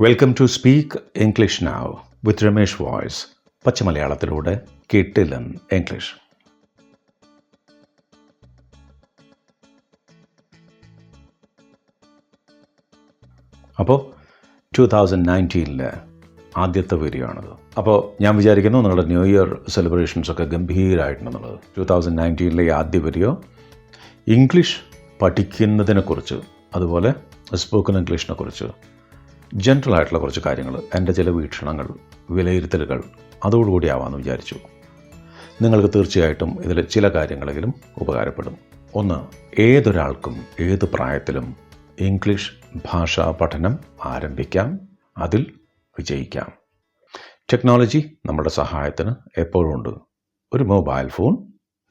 Welcome to speak English now with Ramesh voice പച്ചമലയാളത്തിലൂടെ കേട്ടില്ലൻ English അപ്പോൾ two thousand നയന്റീനിലെ ആദ്യത്തെ വീഡിയോയാണത് അപ്പോൾ ഞാൻ വിചാരിക്കുന്നു നിങ്ങളുടെ ന്യൂ ഇയർ സെലിബ്രേഷൻസൊക്കെ ഗംഭീരമായിട്ടുണ്ടെന്നുള്ളത് ടു തൗസൻഡ് നയന്റീനിലെ ഈ ആദ്യ വീഡിയോ ഇംഗ്ലീഷ് പഠിക്കുന്നതിനെക്കുറിച്ച് അതുപോലെ സ്പോക്കൺ ഇംഗ്ലീഷിനെ കുറിച്ച് ജനറൽ ആയിട്ടുള്ള കുറച്ച് കാര്യങ്ങൾ എന്റെ ചില വീക്ഷണങ്ങൾ വിലയിരുത്തലുകൾ അതോടുകൂടി ആവാമെന്ന് വിചാരിച്ചു. നിങ്ങൾക്ക് തീർച്ചയായിട്ടും ഇതിൽ ചില കാര്യങ്ങളെങ്കിലും ഉപകാരപ്പെടും. ഒന്ന് ഏതൊരാൾക്കും ഏത് പ്രായത്തിലും ഇംഗ്ലീഷ് ഭാഷാ പഠനം ആരംഭിക്കാം അതിൽ വിജയിക്കാം. ടെക്നോളജി നമ്മുടെ സഹായത്തിന് എപ്പോഴും ഉണ്ട്. ഒരു മൊബൈൽ ഫോൺ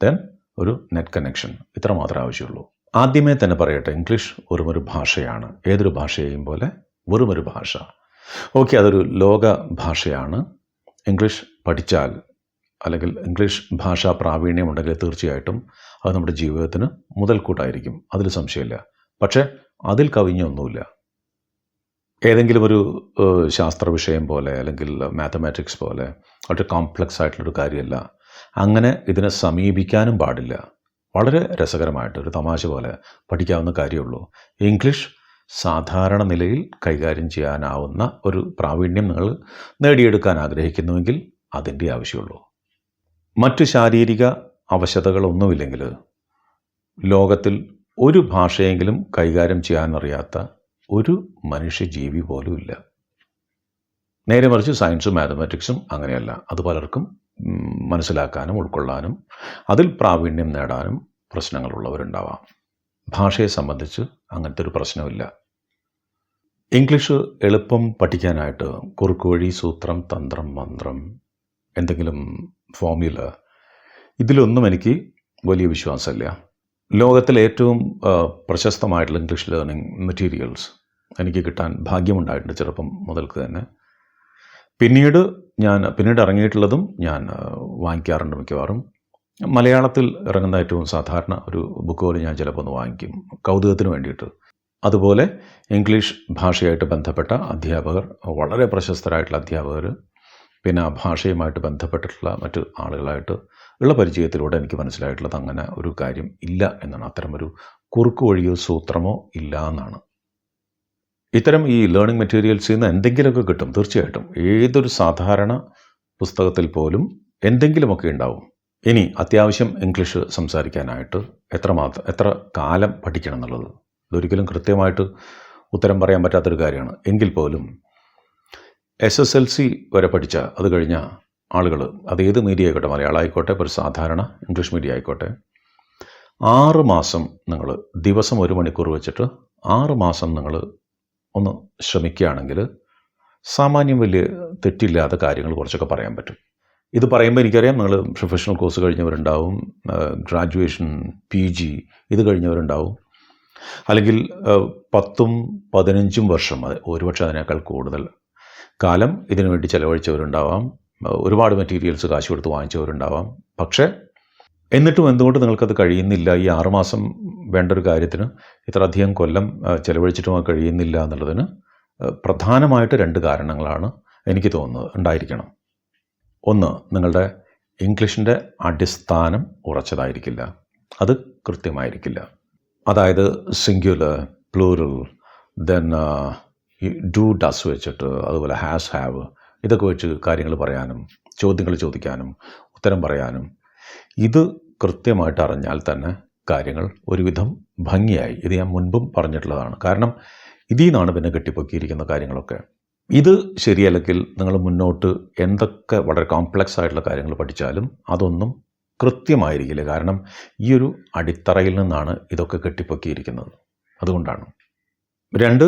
ദെൻ ഒരു നെറ്റ് കണക്ഷൻ. ഇത്ര മാത്രമേ ആവശ്യമുള്ളൂ. ആദ്യമേ തന്നെ പറയട്ടെ ഇംഗ്ലീഷ് ഒരു ഒരു ഭാഷയാണ്. ഏതൊരു ഭാഷയെയും പോലെ വെറുമൊരു ഭാഷ. ഓക്കെ അതൊരു ലോക ഭാഷയാണ്. ഇംഗ്ലീഷ് പഠിച്ചാൽ അല്ലെങ്കിൽ ഇംഗ്ലീഷ് ഭാഷാ പ്രാവീണ്യം ഉണ്ടെങ്കിൽ തീർച്ചയായിട്ടും അത് നമ്മുടെ ജീവിതത്തിന് മുതൽക്കൂട്ടായിരിക്കും. അതിൽ സംശയമില്ല. പക്ഷേ അതിൽ കവിഞ്ഞൊന്നുമില്ല. ഏതെങ്കിലും ഒരു ശാസ്ത്ര വിഷയം പോലെ അല്ലെങ്കിൽ മാത്തമാറ്റിക്സ് പോലെ വളരെ കോംപ്ലക്സ് ആയിട്ടുള്ളൊരു കാര്യമല്ല. അങ്ങനെ ഇതിനെ സമീപിക്കാനും പാടില്ല. വളരെ രസകരമായിട്ട് ഒരു തമാശ പോലെ പഠിക്കാവുന്ന കാര്യമുള്ളൂ. ഇംഗ്ലീഷ് സാധാരണ നിലയിൽ കൈകാര്യം ചെയ്യാനാവുന്ന ഒരു പ്രാവീണ്യം നിങ്ങൾ നേടിയെടുക്കാൻ ആഗ്രഹിക്കുന്നുവെങ്കിൽ അതിന്റെ ആവശ്യമുള്ളൂ. മറ്റു ശാരീരിക അവശതകളൊന്നുമില്ലെങ്കിൽ ലോകത്തിൽ ഒരു ഭാഷയെങ്കിലും കൈകാര്യം ചെയ്യാനറിയാത്ത ഒരു മനുഷ്യജീവി പോലും ഇല്ല. നേരെ മറിച്ച് സയൻസും മാത്തമാറ്റിക്സും അങ്ങനെയല്ല. അത് പലർക്കും മനസ്സിലാക്കാനും ഉൾക്കൊള്ളാനും അതിൽ പ്രാവീണ്യം നേടാനും പ്രശ്നങ്ങളുള്ളവരുണ്ടാവാം. ഭാഷയെ സംബന്ധിച്ച് അങ്ങനത്തെ ഒരു പ്രശ്നമില്ല. ഇംഗ്ലീഷ് എളുപ്പം പഠിക്കാനായിട്ട് കുറുക്കുവഴി സൂത്രം തന്ത്രം മന്ത്രം എന്തെങ്കിലും ഫോമുല ഇതിലൊന്നും എനിക്ക് വലിയ വിശ്വാസമില്ല. ലോകത്തിലെ ഏറ്റവും പ്രശസ്തമായിട്ടുള്ള ഇംഗ്ലീഷ് ലേണിംഗ് മെറ്റീരിയൽസ് എനിക്ക് കിട്ടാൻ ഭാഗ്യമുണ്ടായിട്ടുണ്ട് ചെറുപ്പം മുതൽക്ക് തന്നെ. പിന്നീട് ഞാൻ പിന്നീട് ഇറങ്ങിയിട്ടുള്ളതും ഞാൻ വാങ്ങിക്കാറുണ്ട് മിക്കവാറും. മലയാളത്തിൽ ഇറങ്ങുന്ന ഏറ്റവും സാധാരണ ഒരു ബുക്ക് പോലെ ഞാൻ ചിലപ്പോൾ ഒന്ന് വാങ്ങിക്കും. കൗതുകത്തിന് വേണ്ടിയിട്ട്. അതുപോലെ ഇംഗ്ലീഷ് ഭാഷയായിട്ട് ബന്ധപ്പെട്ട അധ്യാപകർ വളരെ പ്രശസ്തരായിട്ടുള്ള അധ്യാപകർ പിന്നെ ആ ഭാഷയുമായിട്ട് ബന്ധപ്പെട്ടിട്ടുള്ള മറ്റ് ആളുകളായിട്ട് ഉള്ള പരിചയത്തിലൂടെ എനിക്ക് മനസ്സിലായിട്ടുള്ളത് അങ്ങനെ ഒരു കാര്യം ഇല്ല എന്നാണ്. അത്തരമൊരു കുറുക്ക് വഴിയോ സൂത്രമോ ഇല്ല എന്നാണ്. ഇത്തരം ഈ ലേണിംഗ് മെറ്റീരിയൽസിൽ നിന്ന് എന്തെങ്കിലുമൊക്കെ കിട്ടും തീർച്ചയായിട്ടും. ഏതൊരു സാധാരണ പുസ്തകത്തിൽ പോലും എന്തെങ്കിലുമൊക്കെ ഉണ്ടാവും. ഇനി അത്യാവശ്യം ഇംഗ്ലീഷ് സംസാരിക്കാനായിട്ട് എത്രമാത്രം എത്ര കാലം പഠിക്കണം എന്നുള്ളത്. ഇതൊരിക്കലും കൃത്യമായിട്ട് ഉത്തരം പറയാൻ പറ്റാത്തൊരു കാര്യമാണ്. എങ്കിൽ പോലും എസ് എസ് എൽ സി വരെ പഠിച്ച അത് കഴിഞ്ഞ ആളുകൾ അത് ഏത് മീഡിയ ആയിക്കോട്ടെ മലയാളം ആയിക്കോട്ടെ ഒരു സാധാരണ ഇംഗ്ലീഷ് മീഡിയ ആയിക്കോട്ടെ ആറ് മാസം നിങ്ങൾ ദിവസം ഒരു മണിക്കൂർ വെച്ചിട്ട് ആറ് മാസം നിങ്ങൾ ഒന്ന് ശ്രമിക്കുകയാണെങ്കിൽ സാമാന്യം വലിയ തെറ്റില്ലാത്ത കാര്യങ്ങൾ കുറച്ചൊക്കെ പറയാൻ പറ്റും. ഇത് പറയുമ്പോൾ എനിക്കറിയാം നിങ്ങൾ പ്രൊഫഷണൽ കോഴ്സ് കഴിഞ്ഞവരുണ്ടാവും ഗ്രാജുവേഷൻ പി ജി ഇത് കഴിഞ്ഞവരുണ്ടാവും. അല്ലെങ്കിൽ പത്തും പതിനഞ്ചും വർഷം ഒരുപക്ഷെ അതിനേക്കാൾ കൂടുതൽ കാലം ഇതിനു വേണ്ടി ചിലവഴിച്ചവരുണ്ടാവാം. ഒരുപാട് മെറ്റീരിയൽസ് കാശ് കൊടുത്ത് വാങ്ങിച്ചവരുണ്ടാവാം. പക്ഷേ എന്നിട്ടും എന്തുകൊണ്ട് നിങ്ങൾക്കത് കഴിയുന്നില്ല? ഈ ആറുമാസം വേണ്ട ഒരു കാര്യത്തിന് ഇത്ര അധികം കൊല്ലം ചിലവഴിച്ചിട്ടും കഴിയുന്നില്ല എന്നുള്ളതിന് പ്രധാനമായിട്ട് രണ്ട് കാരണങ്ങളാണ് എനിക്ക് തോന്നുന്നത് ഉണ്ടായിരിക്കണം. ഒന്ന് നിങ്ങളുടെ ഇംഗ്ലീഷിന്റെ അടിസ്ഥാനം ഉറച്ചതായിരിക്കില്ല. അത് കൃത്യമായിരിക്കില്ല. അതായത് singular plural then do does വെച്ചിട്ട് അതുപോലെ ഹാസ് ഹാവ് ഇതൊക്കെ വെച്ച് കാര്യങ്ങൾ പറയാനും ചോദ്യങ്ങൾ ചോദിക്കാനും ഉത്തരം പറയാനും. ഇത് കൃത്യമായിട്ട് അറിഞ്ഞാൽ തന്നെ കാര്യങ്ങൾ ഒരുവിധം ഭംഗിയായി. ഇത് ഞാൻ മുൻപും പറഞ്ഞിട്ടുള്ളതാണ്. കാരണം ഇതിൽ നിന്നാണ് പിന്നെ കെട്ടിപ്പൊക്കിയിരിക്കുന്ന കാര്യങ്ങളൊക്കെ. ഇത് ശരിയല്ലെങ്കിൽ നിങ്ങൾ മുന്നോട്ട് എന്തൊക്കെ വളരെ കോംപ്ലക്സ് ആയിട്ടുള്ള കാര്യങ്ങൾ പഠിച്ചാലും അതൊന്നും കൃത്യമായിരിക്കില്ല. കാരണം ഈ ഒരു അടിത്തറയിൽ നിന്നാണ് ഇതൊക്കെ കെട്ടിപ്പൊക്കിയിരിക്കുന്നത്. അതുകൊണ്ടാണ്. രണ്ട്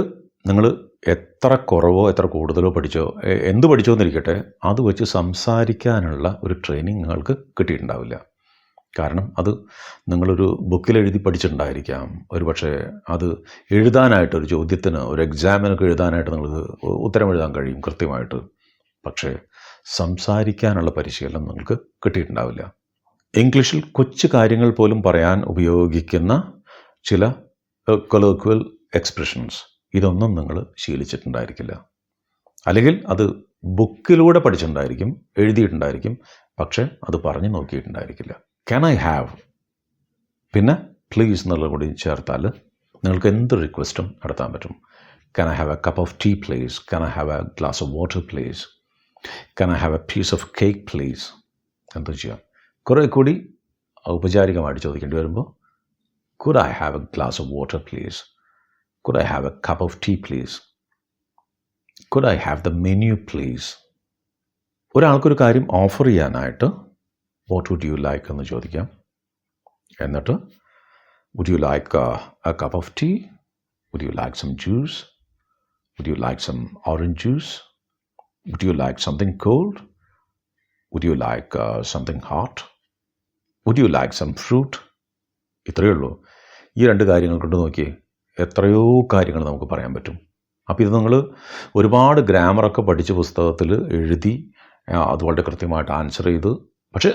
നിങ്ങൾ എത്ര കുറവോ എത്ര കൂടുതലോ പഠിച്ചോ എന്ത് പഠിച്ചോ എന്നിരിക്കട്ടെ അത് വെച്ച് സംസാരിക്കാനുള്ള ഒരു ട്രെയിനിങ് നിങ്ങൾക്ക് കിട്ടിയിട്ടുണ്ടാവില്ല. കാരണം അത് നിങ്ങളൊരു ബുക്കിൽ എഴുതി പഠിച്ചിട്ടുണ്ടായിരിക്കാം. ഒരു പക്ഷേ അത് എഴുതാനായിട്ട് ഒരു ചോദ്യത്തിന് ഒരു എക്സാമിനൊക്കെ എഴുതാനായിട്ട് നിങ്ങൾക്ക് ഉത്തരം എഴുതാൻ കഴിയും കൃത്യമായിട്ട്. പക്ഷേ സംസാരിക്കാനുള്ള പരിശീലനം നിങ്ങൾക്ക് കിട്ടിയിട്ടുണ്ടാവില്ല. ഇംഗ്ലീഷിൽ കൊച്ചു കാര്യങ്ങൾ പോലും പറയാൻ ഉപയോഗിക്കുന്ന ചില കൊലോക്വൽ എക്സ്പ്രഷൻസ് ഇതൊന്നും നിങ്ങൾ ശീലിച്ചിട്ടുണ്ടായിരിക്കില്ല. അല്ലെങ്കിൽ അത് ബുക്കിലൂടെ പഠിച്ചിട്ടുണ്ടായിരിക്കും എഴുതിയിട്ടുണ്ടായിരിക്കും പക്ഷേ അത് പറഞ്ഞു നോക്കിയിട്ടുണ്ടായിരിക്കില്ല. ക്യാൻ ഐ ഹാവ് പിന്നെ പ്ലീസ് എന്നുള്ള കൂടി ചേർത്താൽ നിങ്ങൾക്ക് എന്ത് റിക്വസ്റ്റും നടത്താൻ പറ്റും. Can I have a cup of tea please can I have a glass of water please can I have a piece of cake please എന്താ ചെയ്യാം. കുറേ കൂടി ഔപചാരികമായിട്ട് ചോദിക്കേണ്ടി വരുമ്പോൾ could I have a glass of water please could I have a cup of tea please could I have the menu please ഒരാൾക്കൊരു കാര്യം offer ചെയ്യാനായിട്ട് വാട്ട് വുഡ് യു ലൈക്ക് എന്ന് ചോദിക്കാം. എന്നിട്ട് would you like a cup of tea would you like some juice would you like some orange juice would you like something cold would you like something hot would you like some fruit ഇത്രയേ ഉള്ളൂ. ഈ രണ്ട് കാര്യങ്ങൾ കൊണ്ട് നോക്കിയേ എത്രയോ കാര്യങ്ങൾ നമുക്ക് പറയാൻ പറ്റും. അപ്പോൾ ഇത് നിങ്ങൾ ഒരുപാട് ഗ്രാമറൊക്കെ പഠിച്ച് പുസ്തകത്തിൽ എഴുതി അത് വളരെ കൃത്യമായിട്ട് ആൻസർ ചെയ്ത് പക്ഷേ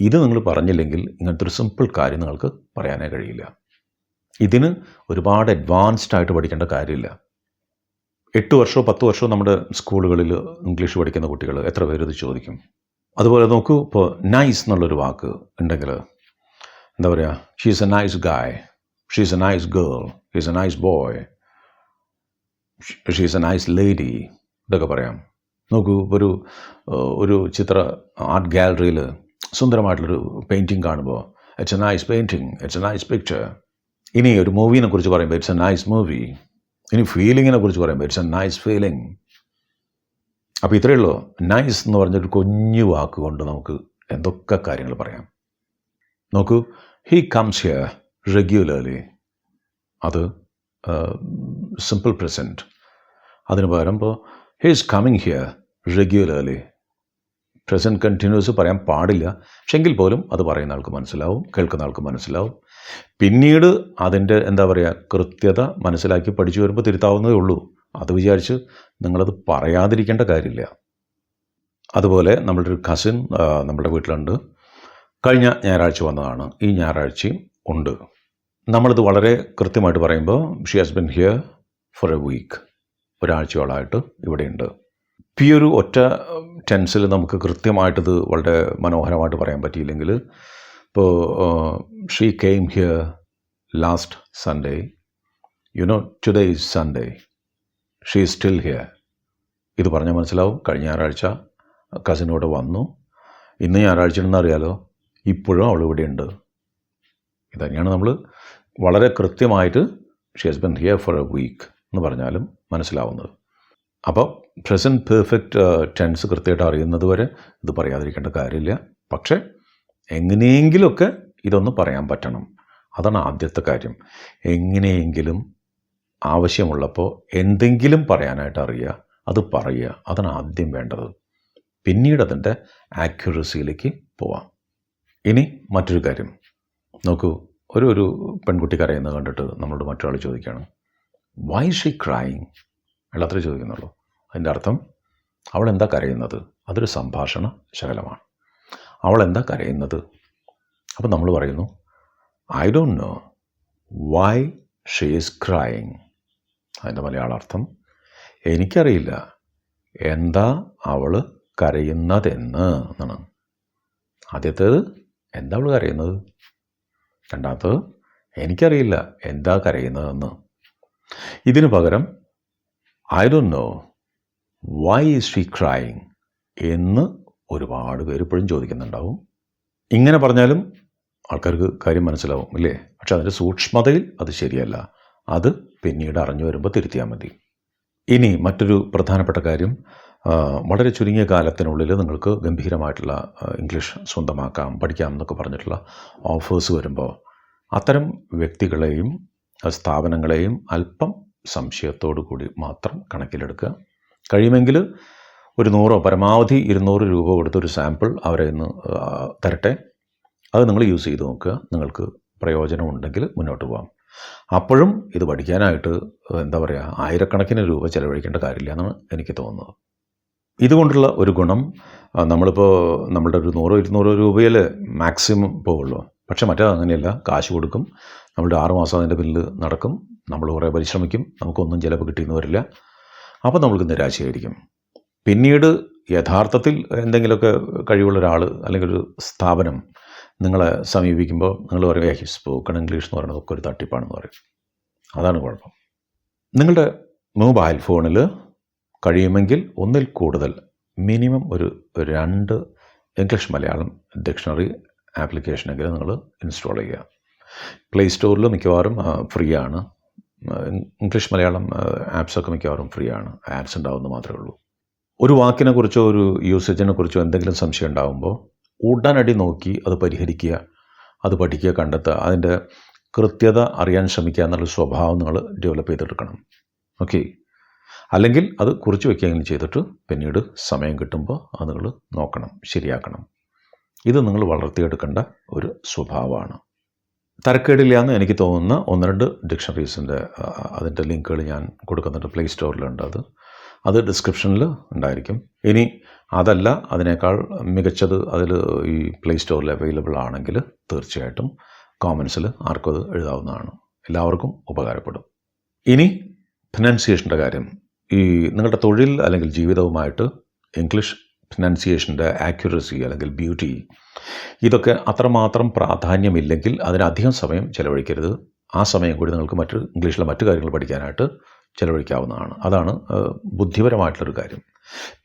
ഇത് നിങ്ങൾ പറഞ്ഞില്ലെങ്കിൽ ഇങ്ങനത്തെ ഒരു സിമ്പിൾ കാര്യം നിങ്ങൾക്ക് പറയാനേ കഴിയില്ല. ഇതിന് ഒരുപാട് അഡ്വാൻസ്ഡ് ആയിട്ട് പഠിക്കേണ്ട കാര്യമില്ല. എട്ട് വർഷമോ പത്ത് വർഷമോ നമ്മുടെ സ്കൂളുകളിൽ ഇംഗ്ലീഷ് പഠിക്കുന്ന കുട്ടികൾ എത്ര പേര് ഇത് ചോദിക്കും? അതുപോലെ നോക്കൂ ഇപ്പോൾ നൈസ് എന്നുള്ളൊരു വാക്ക് ഉണ്ടെങ്കിൽ എന്താ പറയുക she's a nice guy she's a nice girl she's a nice boy she's a nice lady ഇതൊക്കെ പറയാം. നോക്കൂ ഒരു ഒരു ചിത്ര ആർട്ട് ഗാലറിയിൽ സുന്ദരമായിട്ടുള്ളൊരു പെയിന്റിങ് കാണുമ്പോൾ it's a nice painting it's a nice picture ഇനി ഒരു മൂവീനെ കുറിച്ച് പറയുമ്പോൾ ഇറ്റ്സ് എ നൈസ് മൂവി ഇനി ഫീലിങ്ങിനെ കുറിച്ച് പറയുമ്പോൾ ഇറ്റ്സ് എ നൈസ് ഫീലിംഗ് അപ്പോൾ ഇത്രയേ ഉള്ളൂ. നൈസ് എന്ന് പറഞ്ഞൊരു കുഞ്ഞു വാക്കുകൊണ്ട് നമുക്ക് എന്തൊക്കെ കാര്യങ്ങൾ പറയാം. നോക്കൂ ഹീ കംസ് ഹിയർ റെഗ്യുലർലി അത് സിമ്പിൾ പ്രസന്റ് അതിന് പകരം ഇപ്പോൾ is coming here regularly present continuous പറയാൻ പാടില്ല. പക്ഷെങ്കിൽ പോലും അത് പറയുന്ന ആൾക്ക് മനസ്സിലാവും കേൾക്കുന്ന ആൾക്ക് മനസ്സിലാവും. പിന്നീട് അതിന്റെ എന്താ പറയുക കൃത്യത മനസ്സിലാക്കി പഠിച്ചു വരുമ്പോൾ തിരുത്താവുന്നതേ ഉള്ളൂ. അത് വിചാരിച്ച് നിങ്ങളത് പറയാതിരിക്കേണ്ട കാര്യമില്ല. അതുപോലെ നമ്മളുടെ ഒരു കസിൻ നമ്മുടെ വീട്ടിലുണ്ട്. കഴിഞ്ഞ ഞായറാഴ്ച വന്നതാണ്. ഈ ഞായറാഴ്ചയും ഉണ്ട്. നമ്മളിത് വളരെ കൃത്യമായിട്ട് പറയുമ്പോൾ she has been here for a week ഒരാഴ്ചയോളമായിട്ട് ഇവിടെയുണ്ട്. ഈ ഒരു ഒറ്റ ടെൻസിൽ നമുക്ക് കൃത്യമായിട്ടിത് വളരെ മനോഹരമായിട്ട് പറയാൻ പറ്റിയില്ലെങ്കിൽ ഇപ്പോൾ she came here last Sunday you know today is Sunday she still here ഇത് പറഞ്ഞാൽ മനസ്സിലാവും. കഴിഞ്ഞ ഞായറാഴ്ച കസിനോട് വന്നു. ഇന്ന് ഞായറാഴ്ച ഉണ്ടെന്നറിയാലോ ഇപ്പോഴും അവൾ ഇവിടെയുണ്ട് ഇത് തന്നെയാണ് നമ്മൾ വളരെ കൃത്യമായിട്ട് she has been here for a week എന്ന് പറഞ്ഞാലും മനസ്സിലാവുന്നത്. അപ്പോൾ പ്രസന്റ് പെർഫെക്റ്റ് ടെൻസ് കൃത്യമായിട്ട് അറിയുന്നത് വരെ ഇത് പറയാതിരിക്കേണ്ട കാര്യമില്ല. പക്ഷേ എങ്ങനെയെങ്കിലുമൊക്കെ ഇതൊന്ന് പറയാൻ പറ്റണം. അതാണ് ആദ്യത്തെ കാര്യം. എങ്ങനെയെങ്കിലും ആവശ്യമുള്ളപ്പോൾ എന്തെങ്കിലും പറയാനായിട്ട് അറിയുക അത് പറയുക അതാണ് ആദ്യം വേണ്ടത്. പിന്നീട് അതിന്റെ ആക്യുറസിയിലേക്ക് പോവാം. ഇനി മറ്റൊരു കാര്യം. നോക്കൂ ഒരു ഒരു പെൺകുട്ടി കരയുന്നത് കണ്ടിട്ട് നമ്മളോട് മറ്റൊരാൾ ചോദിക്കുകയാണ് വൈ ഷീ ക്രൈങ് അത്രേ ചോദിക്കുന്നുള്ളൂ. അതിന്റെ അർത്ഥം അവൾ എന്താ കരയുന്നത്? അതൊരു സംഭാഷണ ശകലമാണ്. അവൾ എന്താ കരയുന്നത്? അപ്പം നമ്മൾ പറയുന്നു I don't know why she is crying അതിന്റെ മലയാളാർത്ഥം? എനിക്കറിയില്ല. എന്താ അവൾ കരയുന്നതെന്ന് എന്നാണ്. ആദ്യത്തേത് എന്താ അവൾ കരയുന്നത്? രണ്ടാമത്തത് എനിക്കറിയില്ല എന്താ കരയുന്നതെന്ന്. ഇതിനു പകരം I do know why is she crying എന്ന് ഒരുപാട് പേര് ഇപ്പോഴും ചോദിക്കുന്നുണ്ടാവും. ഇങ്ങനെ പറഞ്ഞാലും ആൾക്കാർക്ക് കാര്യം മനസ്സിലാവും ഇല്ലേ? പക്ഷെ അതിന്റെ സൂക്ഷ്മതയിൽ അത് ശരിയല്ല. അത് പിന്നീട് അറിഞ്ഞു വരുമ്പോൾ തിരുത്തിയാൽ മതി. ഇനി മറ്റൊരു പ്രധാനപ്പെട്ട കാര്യം വളരെ ചുരുങ്ങിയ കാലത്തിനുള്ളിൽ നിങ്ങൾക്ക് ഗംഭീരമായിട്ടുള്ള ഇംഗ്ലീഷ് സ്വന്തമാക്കാം പഠിക്കാം എന്നൊക്കെ പറഞ്ഞിട്ടുള്ള ഓഫേഴ്സ് വരുമ്പോൾ അത്തരം വ്യക്തികളെയും സ്ഥാപനങ്ങളെയും അല്പം സംശയത്തോടു കൂടി മാത്രം കണക്കിലെടുക്കുക. കഴിയുമെങ്കിൽ ഒരു നൂറോ പരമാവധി ഇരുന്നൂറ് രൂപ കൊടുത്തൊരു സാമ്പിൾ അവരെ ഇന്ന് തരട്ടെ. അത് നിങ്ങൾ യൂസ് ചെയ്ത് നോക്കുക. നിങ്ങൾക്ക് പ്രയോജനമുണ്ടെങ്കിൽ മുന്നോട്ട് പോകാം അപ്പോഴും ഇത് പഠിക്കാനായിട്ട് എന്താ പറയുക ആയിരക്കണക്കിന് രൂപ ചിലവഴിക്കേണ്ട കാര്യമില്ല എന്നാണ് എനിക്ക് തോന്നുന്നത്. ഇതുകൊണ്ടുള്ള ഒരു ഗുണം നമ്മളിപ്പോൾ നമ്മളുടെ ഒരു നൂറോ ഇരുന്നൂറോ രൂപയിൽ മാക്സിമം പോവുള്ളൂ. പക്ഷേ മറ്റേ അങ്ങനെയല്ല കാശ് കൊടുക്കും നമ്മളുടെ ആറുമാസം അതിന്റെ ബില്ല് നടക്കും നമ്മൾ കുറേ പരിശ്രമിക്കും നമുക്കൊന്നും ചിലവ് കിട്ടിയെന്ന് വരില്ല. അപ്പോൾ നമ്മൾക്ക് നിരാശയായിരിക്കും. പിന്നീട് യഥാർത്ഥത്തിൽ എന്തെങ്കിലുമൊക്കെ കഴിവുള്ള ഒരാൾ അല്ലെങ്കിൽ ഒരു സ്ഥാപനം നിങ്ങളെ സമീപിക്കുമ്പോൾ നിങ്ങൾ പറയും ഏ സ്പോക്കൺ ഇംഗ്ലീഷ് എന്ന് പറയുന്നത് ഒക്കെ ഒരു തട്ടിപ്പാണെന്ന് പറയും. അതാണ് കുഴപ്പം. നിങ്ങളുടെ മൊബൈൽ ഫോണിൽ കഴിയുമെങ്കിൽ ഒന്നിൽ കൂടുതൽ മിനിമം ഒരു രണ്ട് ഇംഗ്ലീഷ് മലയാളം ഡിക്ഷണറി ആപ്ലിക്കേഷനെങ്കിലും നിങ്ങൾ ഇൻസ്റ്റാൾ ചെയ്യുക. പ്ലേ സ്റ്റോറിൽ മിക്കവാറും ഫ്രീ ആണ്. ഇംഗ്ലീഷ് മലയാളം ആപ്സൊക്കെ മിക്കവാറും ഫ്രീ ആണ്. ആപ്സ് ഉണ്ടാവുമെന്ന് മാത്രമേ ഉള്ളൂ. ഒരു വാക്കിനെ കുറിച്ചോ ഒരു യൂസേജിനെ കുറിച്ചോ എന്തെങ്കിലും സംശയം ഉണ്ടാകുമ്പോൾ ഉടനടി നോക്കി അത് പരിഹരിക്കുക അത് പഠിക്കുക കണ്ടെത്തുക. അതിന്റെ കൃത്യത അറിയാൻ ശ്രമിക്കുക എന്നുള്ള സ്വഭാവം നിങ്ങൾ ഡെവലപ്പ് ചെയ്തെടുക്കണം. ഓക്കെ അല്ലെങ്കിൽ അത് കുറിച്ച് വയ്ക്കുകയെങ്കിലും ചെയ്തിട്ട് പിന്നീട് സമയം കിട്ടുമ്പോൾ അത് നിങ്ങൾ നോക്കണം ശരിയാക്കണം. ഇത് നിങ്ങൾ വളർത്തിയെടുക്കേണ്ട ഒരു സ്വഭാവമാണ്. തരക്കേടില്ല എന്ന് എനിക്ക് തോന്നുന്ന ഒന്ന് രണ്ട് ഡിക്ഷണറീസിന്റെ അതിന്റെ ലിങ്കുകൾ ഞാൻ കൊടുക്കുന്നുണ്ട്. പ്ലേ സ്റ്റോറിലുണ്ട് അത്. അത് ഡിസ്ക്രിപ്ഷനിൽ ഉണ്ടായിരിക്കും. ഇനി അതല്ല അതിനേക്കാൾ മികച്ചത് അതിൽ ഈ പ്ലേ സ്റ്റോറിൽ അവൈലബിൾ ആണെങ്കിൽ തീർച്ചയായിട്ടും കോമൻസിൽ ആർക്കും അത് എഴുതാവുന്നതാണ്. എല്ലാവർക്കും ഉപകാരപ്പെടും. ഇനി ഫിനാൻസിയേഷന്റെ കാര്യം. ഈ നിങ്ങളുടെ തൊഴിൽ അല്ലെങ്കിൽ ജീവിതവുമായിട്ട് ഇംഗ്ലീഷ് ഫിനാൻസിയേഷന്റെ ആക്യുറസി അല്ലെങ്കിൽ ബ്യൂട്ടി ഇതൊക്കെ അത്രമാത്രം പ്രാധാന്യമില്ലെങ്കിൽ അതിനധികം സമയം ചിലവഴിക്കരുത്. ആ സമയം കൂടി നിങ്ങൾക്ക് മറ്റ് ഇംഗ്ലീഷിലെ മറ്റു കാര്യങ്ങൾ പഠിക്കാനായിട്ട് ചിലവഴിക്കാവുന്നതാണ്. അതാണ് ബുദ്ധിപരമായിട്ടുള്ളൊരു കാര്യം.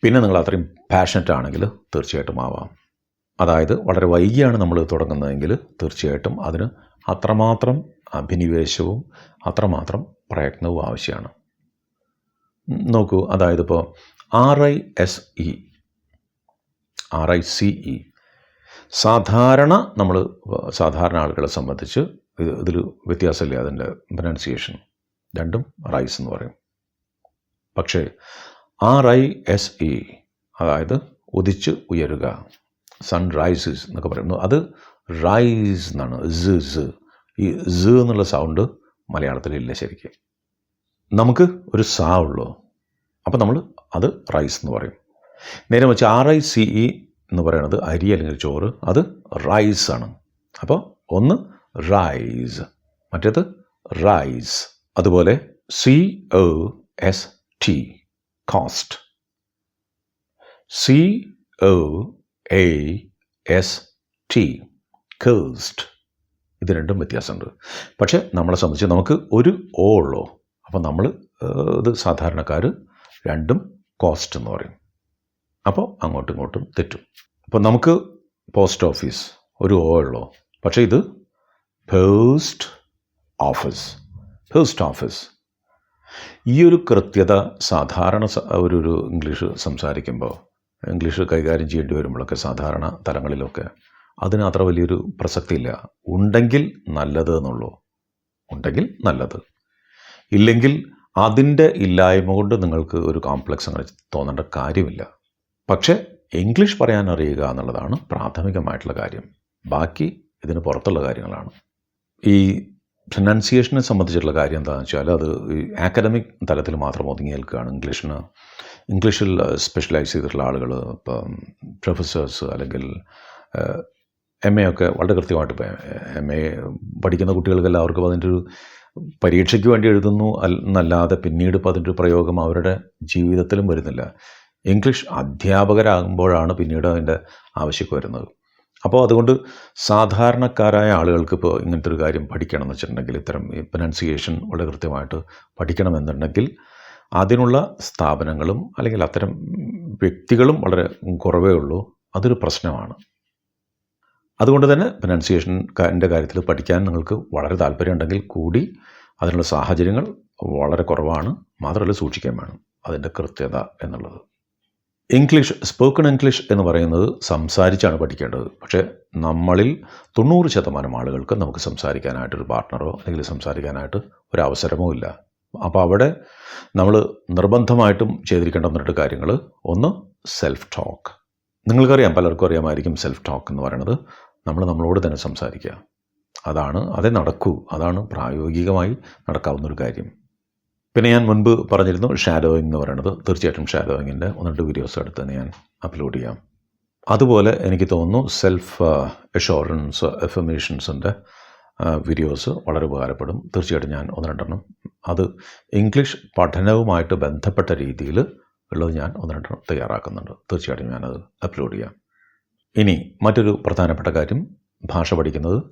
പിന്നെ നിങ്ങൾ അത്രയും പാഷനറ്റ് ആണെങ്കിൽ തീർച്ചയായിട്ടും ആവാം. അതായത് വളരെ വൈകിയാണ് നമ്മൾ തുടങ്ങുന്നതെങ്കിൽ തീർച്ചയായിട്ടും അതിന് അത്രമാത്രം അഭിനിവേശവും അത്രമാത്രം പ്രയത്നവും ആവശ്യമാണ്. നോക്കൂ അതായത് ഇപ്പോൾ R I S E R I C E സാധാരണ നമ്മൾ സാധാരണ ആളുകളെ സംബന്ധിച്ച് ഇത് ഇതിൽ വ്യത്യാസമില്ല അതിന്റെ പ്രൊനൗൺസിയേഷൻ രണ്ടും റൈസ് എന്ന് പറയും. പക്ഷേ ആർ ഐ എസ് ഇ അതായത് ഉദിച്ച് ഉയരുക സൺ റൈസസ് എന്നൊക്കെ പറയുന്നു. അത് റൈസ് എന്നാണ്സ് സ് ഈ സ് എന്നുള്ള സൗണ്ട് മലയാളത്തിലില്ല ശരിക്കും. നമുക്ക് ഒരു സാ ഉള്ളൂ. അപ്പോൾ നമ്മൾ അത് റൈസ് എന്ന് പറയും. നേരെ വെച്ച് ആർ ഐ സി ഇ എന്ന് പറയുന്നത് അരി അല്ലെങ്കിൽ ചോറ് അത് റൈസ് ആണ്. അപ്പോൾ ഒന്ന് റൈസ് മറ്റേത് റൈസ് അതുപോലെ C O S T cost C O A S T coast ഇത് രണ്ടും വ്യത്യാസമുണ്ട്. പക്ഷേ നമ്മളെ സംബന്ധിച്ച് നമുക്ക് ഒരു ഓ ഉള്ളൂ. അപ്പോൾ നമ്മൾ ഇത് സാധാരണക്കാർ രണ്ടും കോസ്റ്റ് എന്ന് പറയും. അപ്പോൾ അങ്ങോട്ടും ഇങ്ങോട്ടും തെറ്റും. അപ്പോൾ നമുക്ക് പോസ്റ്റ് ഓഫീസ് ഒരു ഓ ഉള്ളൂ. പക്ഷേ ഇത് പോസ്റ്റ് ഓഫീസ് പോസ്റ്റ് ഓഫീസ്. ഈ ഒരു കൃത്യത സാധാരണ ഒരു ഒരു ഇംഗ്ലീഷ് സംസാരിക്കുമ്പോൾ ഇംഗ്ലീഷ് കൈകാര്യം ചെയ്യേണ്ടി വരുമ്പോഴൊക്കെ സാധാരണ തലങ്ങളിലൊക്കെ അതിന് അത്ര വലിയൊരു പ്രസക്തിയില്ല. ഉണ്ടെങ്കിൽ നല്ലത് എന്നുള്ളൂ. ഉണ്ടെങ്കിൽ നല്ലത്. ഇല്ലെങ്കിൽ അതിന്റെ ഇല്ലായ്മ കൊണ്ട് നിങ്ങൾക്ക് ഒരു കോംപ്ലക്സ് അങ്ങനെ തോന്നേണ്ട കാര്യമില്ല. പക്ഷേ ഇംഗ്ലീഷ് പറയാൻ അറിയുക എന്നുള്ളതാണ് പ്രാഥമികമായിട്ടുള്ള കാര്യം. ബാക്കി ഇതിന് പുറത്തുള്ള കാര്യങ്ങളാണ്. ഈ പ്രൊനൗൺസിയേഷനെ സംബന്ധിച്ചിട്ടുള്ള കാര്യം എന്താണെന്ന് വെച്ചാൽ അത് ആക്കഡമിക് തലത്തിൽ മാത്രം ഒതുങ്ങി നിൽക്കുകയാണ് ഇംഗ്ലീഷിന് ഇംഗ്ലീഷിൽ സ്പെഷ്യലൈസ് ചെയ്തിട്ടുള്ള ആളുകൾ ഇപ്പം പ്രൊഫസേഴ്സ് അല്ലെങ്കിൽ എം എ ഒക്കെ വളരെ കൃത്യമായിട്ട് എം എ പഠിക്കുന്ന കുട്ടികൾക്ക് എല്ലാവർക്കും അതിന്റെ ഒരു പരീക്ഷയ്ക്ക് വേണ്ടി എഴുതുന്നു. എന്നല്ലാതെ പിന്നീട് ഇപ്പോൾ അതിന്റെ ഒരു പ്രയോഗം അവരുടെ ജീവിതത്തിലും വരുന്നില്ല. ഇംഗ്ലീഷ് അധ്യാപകരാകുമ്പോഴാണ് പിന്നീട് അതിന്റെ ആവശ്യം വരുന്നത്. അപ്പോൾ അതുകൊണ്ട് സാധാരണക്കാരായ ആളുകൾക്ക് ഇപ്പോൾ ഇങ്ങനത്തെ ഒരു കാര്യം പഠിക്കണം എന്ന് വെച്ചിട്ടുണ്ടെങ്കിൽ ഇത്തരം ഈ പ്രൊനൗൺസിയേഷൻ വളരെ കൃത്യമായിട്ട് പഠിക്കണമെന്നുണ്ടെങ്കിൽ അതിനുള്ള സ്ഥാപനങ്ങളും അല്ലെങ്കിൽ അത്തരം വ്യക്തികളും വളരെ കുറവേ ഉള്ളൂ. അതൊരു പ്രശ്നമാണ്. അതുകൊണ്ട് തന്നെ പ്രൊനൗൺസിയേഷൻ കാര്യത്തിൽ പഠിക്കാൻ നിങ്ങൾക്ക് വളരെ താല്പര്യമുണ്ടെങ്കിൽ കൂടി അതിനുള്ള സാഹചര്യങ്ങൾ വളരെ കുറവാണ്. മാത്രമല്ല സൂക്ഷിക്കാൻ വേണം. അതിന്റെ കൃത്യത എന്നുള്ളത്. ഇംഗ്ലീഷ് സ്പോക്കൺ ഇംഗ്ലീഷ് എന്ന് പറയുന്നത് സംസാരിച്ചാണ് പഠിക്കേണ്ടത്. പക്ഷേ നമ്മളിൽ തൊണ്ണൂറ് ശതമാനം ആളുകൾക്ക് നമുക്ക് സംസാരിക്കാനായിട്ടൊരു പാർട്ട്ണറോ അല്ലെങ്കിൽ സംസാരിക്കാനായിട്ട് ഒരു അവസരമോ ഇല്ല. അപ്പോൾ അവിടെ നമ്മൾ നിർബന്ധമായിട്ടും ചെയ്തിരിക്കേണ്ട രണ്ട് കാര്യങ്ങൾ ഒന്ന് സെൽഫ് ടോക്ക് നിങ്ങൾക്കറിയാം പലർക്കും അറിയാമായിരിക്കും സെൽഫ് ടോക്ക് എന്ന് പറയുന്നത്. നമ്മൾ നമ്മളോട് തന്നെ സംസാരിക്കുക. അതാണ് അതേ നടക്കൂ. അതാണ് പ്രായോഗികമായി നടക്കാവുന്നൊരു കാര്യം. പിന്നെ ഞാൻ മുൻപ് പറഞ്ഞിരുന്നു ഷാഡോയിങ് എന്ന് പറയുന്നത്. തീർച്ചയായിട്ടും ഷാഡോയിങ്ങിന്റെ ഒന്ന് രണ്ട് വീഡിയോസ് എടുത്ത് ഞാൻ അപ്ലോഡ് ചെയ്യാം. അതുപോലെ എനിക്ക് തോന്നുന്നു സെൽഫ് അഷോറൻസ് എഫമേഷൻസിന്റെ വീഡിയോസ് വളരെ ഉപകാരപ്പെടും. തീർച്ചയായിട്ടും ഞാൻ ഒന്ന് രണ്ടെണ്ണം അത് ഇംഗ്ലീഷ് പഠനവുമായിട്ട് ബന്ധപ്പെട്ട രീതിയിൽ ഉള്ളത് ഞാൻ ഒന്ന് രണ്ടെണ്ണം തയ്യാറാക്കുന്നുണ്ട്. തീർച്ചയായിട്ടും ഞാനത് അപ്ലോഡ് ചെയ്യാം. ഇനി മറ്റൊരു പ്രധാനപ്പെട്ട കാര്യം ഭാഷ പഠിക്കുന്നത്.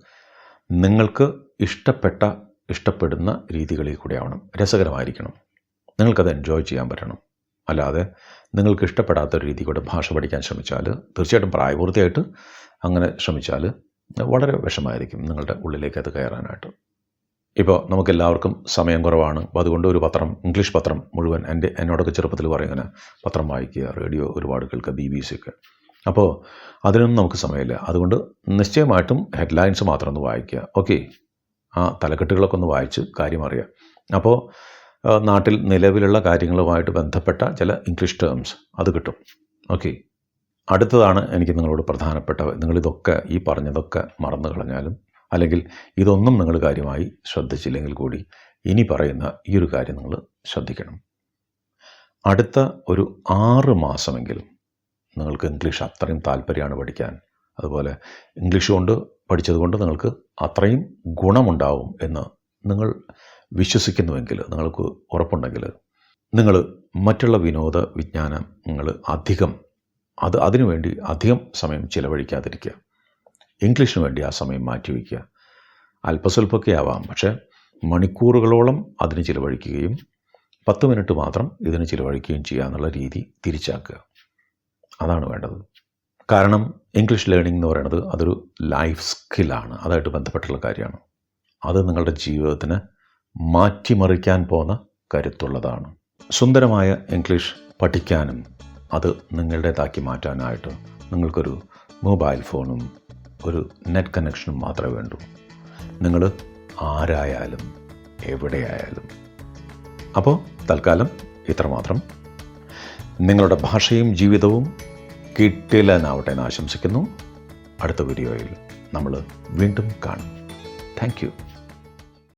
നിങ്ങൾക്ക് ഇഷ്ടപ്പെട്ട ഇഷ്ടപ്പെടുന്ന രീതികളിൽ കൂടെ ആവണം രസകരമായിരിക്കണം. നിങ്ങൾക്കത് എൻജോയ് ചെയ്യാൻ പറ്റണം. അല്ലാതെ നിങ്ങൾക്ക് ഇഷ്ടപ്പെടാത്ത ഒരു രീതി കൂടെ ഭാഷ പഠിക്കാൻ ശ്രമിച്ചാൽ തീർച്ചയായിട്ടും പ്രായപൂർത്തിയായിട്ട് അങ്ങനെ ശ്രമിച്ചാൽ വളരെ വിഷമായിരിക്കും നിങ്ങളുടെ ഉള്ളിലേക്ക് അത് കയറാനായിട്ട്. ഇപ്പോൾ നമുക്കെല്ലാവർക്കും സമയം കുറവാണ്. അപ്പോൾ അതുകൊണ്ട് ഒരു പത്രം ഇംഗ്ലീഷ് പത്രം മുഴുവൻ എന്റെ എന്നോടൊക്കെ ചെറുപ്പത്തിൽ പറയുന്നത് പത്രം വായിക്കുക റേഡിയോ ഒരുപാട് കേൾക്കുക ബി ബി സി ഒക്കെ. അപ്പോൾ അതിനൊന്നും നമുക്ക് സമയമില്ല. അതുകൊണ്ട് നിശ്ചയമായിട്ടും ഹെഡ്ലൈൻസ് മാത്രം ഒന്ന് വായിക്കുക. ഓക്കെ? ആ തലക്കെട്ടുകളൊക്കെ ഒന്ന് വായിച്ച് കാര്യം അറിയാം. അപ്പോൾ നാട്ടിൽ നിലവിലുള്ള കാര്യങ്ങളുമായിട്ട് ബന്ധപ്പെട്ട ചില ഇംഗ്ലീഷ് ടേംസ് അത് കിട്ടും. ഓക്കെ അടുത്തതാണ് എനിക്ക് നിങ്ങളോട് പ്രധാനപ്പെട്ട നിങ്ങളിതൊക്കെ ഈ പറഞ്ഞതൊക്കെ മറന്നു കളഞ്ഞാലും അല്ലെങ്കിൽ ഇതൊന്നും നിങ്ങൾ കാര്യമായി ശ്രദ്ധിച്ചില്ലെങ്കിൽ കൂടി ഇനി പറയുന്ന ഈ ഒരു കാര്യം നിങ്ങൾ ശ്രദ്ധിക്കണം. അടുത്ത ഒരു ആറ് മാസമെങ്കിലും നിങ്ങൾക്ക് ഇംഗ്ലീഷ് അത്രയും താല്പര്യമാണ് പഠിക്കാൻ. അതുപോലെ ഇംഗ്ലീഷ് കൊണ്ട് പഠിച്ചതുകൊണ്ട് നിങ്ങൾക്ക് അത്രയും ഗുണമുണ്ടാവും എന്ന് നിങ്ങൾ വിശ്വസിക്കുന്നുവെങ്കിൽ നിങ്ങൾക്ക് ഉറപ്പുണ്ടെങ്കിൽ നിങ്ങൾ മറ്റുള്ള വിനോദ വിജ്ഞാനം നിങ്ങൾ അധികം അത് അതിനുവേണ്ടി അധികം സമയം ചിലവഴിക്കാതിരിക്കുക. ഇംഗ്ലീഷിന് വേണ്ടി ആ സമയം മാറ്റിവെക്കുക അല്പസ്വല്പമൊക്കെ ആവാം പക്ഷേ മണിക്കൂറുകളോളം അതിന് ചിലവഴിക്കുകയും പത്ത് മിനിറ്റ് മാത്രം ഇതിന് ചിലവഴിക്കുകയും ചെയ്യുക എന്നുള്ള രീതി തിരിച്ചാക്കുക. അതാണ് വേണ്ടത്. കാരണം ഇംഗ്ലീഷ് ലേണിംഗ് എന്ന് പറയുന്നത് അതൊരു ലൈഫ് സ്കില്ലാണ് അതായിട്ട് ബന്ധപ്പെട്ടുള്ള കാര്യമാണ്. അത് നിങ്ങളുടെ ജീവിതത്തിന് മാറ്റിമറിക്കാൻ പോകുന്ന കരുത്തുള്ളതാണ്. സുന്ദരമായ ഇംഗ്ലീഷ് പഠിക്കാനും അത് നിങ്ങളുടേതാക്കി മാറ്റാനായിട്ട് നിങ്ങൾക്കൊരു മൊബൈൽ ഫോണും ഒരു നെറ്റ് കണക്ഷനും മാത്രമേ വേണ്ടൂ. നിങ്ങൾ ആരായാലും എവിടെയായാലും. അപ്പോൾ തൽക്കാലം ഇത്രമാത്രം. നിങ്ങളുടെ ഭാഷയും ജീവിതവും കിട്ടില്ലെന്നാവട്ടെ എന്ന് ആശംസിക്കുന്നു. അടുത്ത വീഡിയോയിൽ നമ്മൾ വീണ്ടും കാണും. താങ്ക്